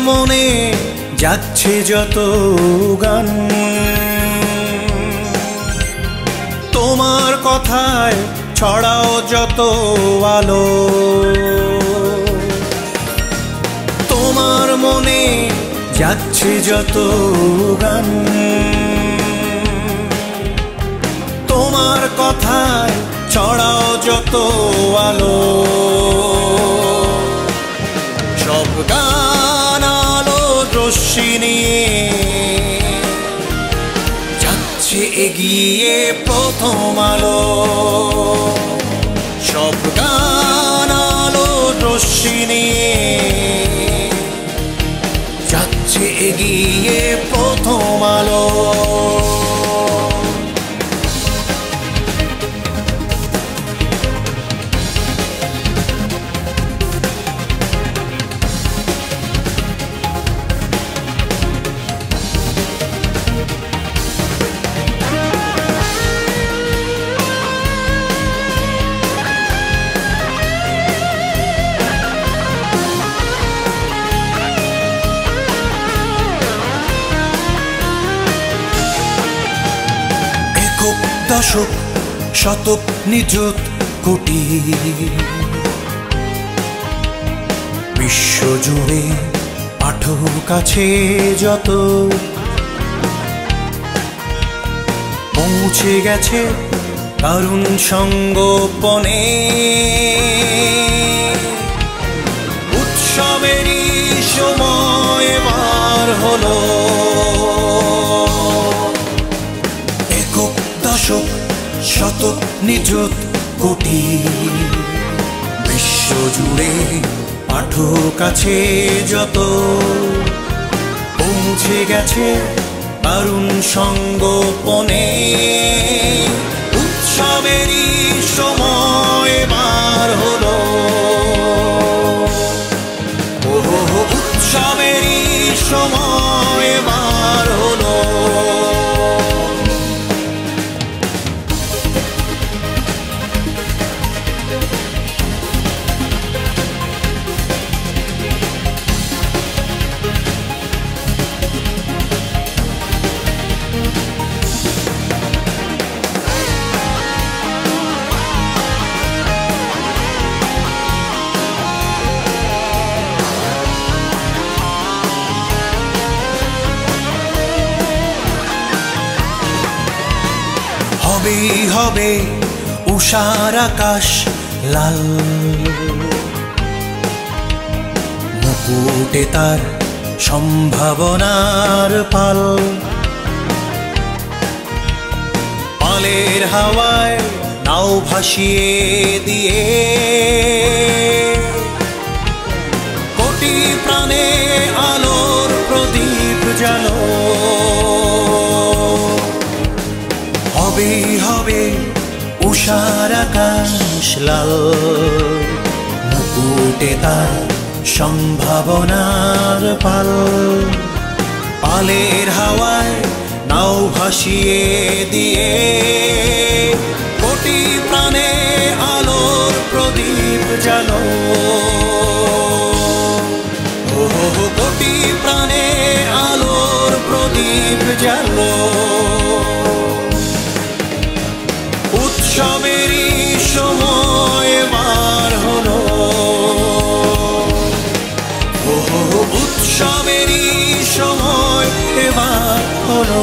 মনে যাচ্ছে যত গান। তোমার কথায় ছড়াও যত আলো। তোমার মনে যাচ্ছে যত গান। তোমার কথায় ছড়াও যত আলো। সব গান রশ্মি নিয়ে যাচ্ছে এগিয়ে প্রথম আলো। দশক, শতক, নিযুত কোটি বিশ্বজুড়ে পাঠক আছে যত পৌঁছে গেছে কারুণ সঙ্গোপনে। উৎসবেরই সময় বার হলো। শতক নিযুত কোটি। বিশ্বজুড়ে পাঠক আছে যত। পৌঁছে গেছে দারুণ সঙ্গোপনে। উৎসবেরই সময় বার হলো। হবেই হবে উষার আকাশ লাল। মুকুটে তার সম্ভাবনার পাল। পালের হাওয়ায় নাও ভাসিয়ে দিয়ে। কোটি প্রাণে আলোর প্রদীপ জালো হবে উষার আকাশ লাল। মুকুটে তার সম্ভাবনার পাল। পালের হাওয়ায় নাও ভাসিয়ে দিয়ে, কোটি প্রাণে আলোর প্রদীপ জালো হলো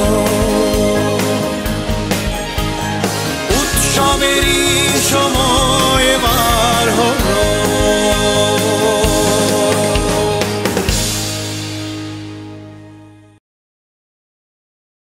উৎসবেরই